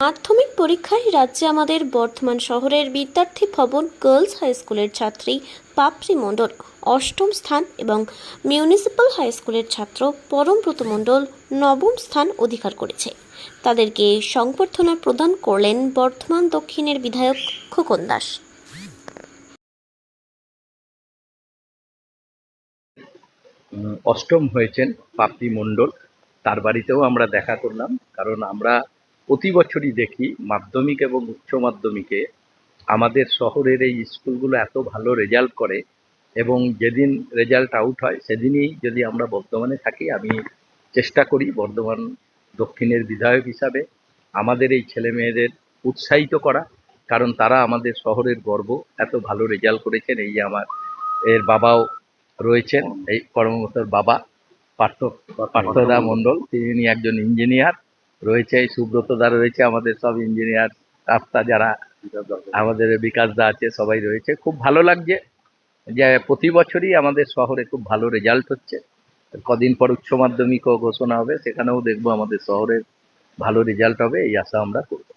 মাধ্যমিক পরীক্ষায় রাজ্যে আমাদের বর্ধমান শহরের বিদ্যার্থী ভবন গার্লস হাই স্কুলের ছাত্রী পাপড়ি মণ্ডল, অষ্টম স্থান এবং মিউনিসিপ্যাল হাই স্কুলের ছাত্র পরমব্রত মণ্ডল নবম স্থান অধিকার করেছে। তাদেরকে সংবর্ধনা প্রদান করলেন বর্ধমান দক্ষিণের বিধায়ক খোকন দাস। অষ্টম হয়েছেন পাপড়ি মণ্ডল। তার বাড়িতেও আমরা দেখা করলাম, কারণ আমরা প্রতি বছরই দেখি মাধ্যমিক এবং উচ্চ মাধ্যমিকে আমাদের শহরের এই স্কুলগুলো এত ভালো রেজাল্ট করে এবং যেদিন রেজাল্ট আউট হয় সেদিনই যদি আমরা বর্ধমানে থাকি, আমি চেষ্টা করি বর্ধমান দক্ষিণের বিধায়ক হিসাবে আমাদের এই ছেলে মেয়েদের উৎসাহিত করা, কারণ তারা আমাদের শহরের গর্ব, এত ভালো রেজাল্ট করেছেন। এই আমার, এর বাবাও রয়েছেন, এই কর্মমতর বাবা, পার্থ পার্থদা মণ্ডল, তিনি একজন ইঞ্জিনিয়ার। রয়েছে, এই সুব্রতদা রয়েছে, আমাদের সব ইঞ্জিনিয়ার রাস্তা যারা, আমাদের বিকাশ দা আছে, সবাই রয়েছে। খুব ভালো লাগছে যে প্রতি বছরই আমাদের শহরে খুব ভালো রেজাল্ট হচ্ছে। কদিন পর উচ্চ মাধ্যমিকও ঘোষণা হবে, সেখানেও দেখব আমাদের শহরের ভালো রেজাল্ট হবে, এই আশা আমরা করছি।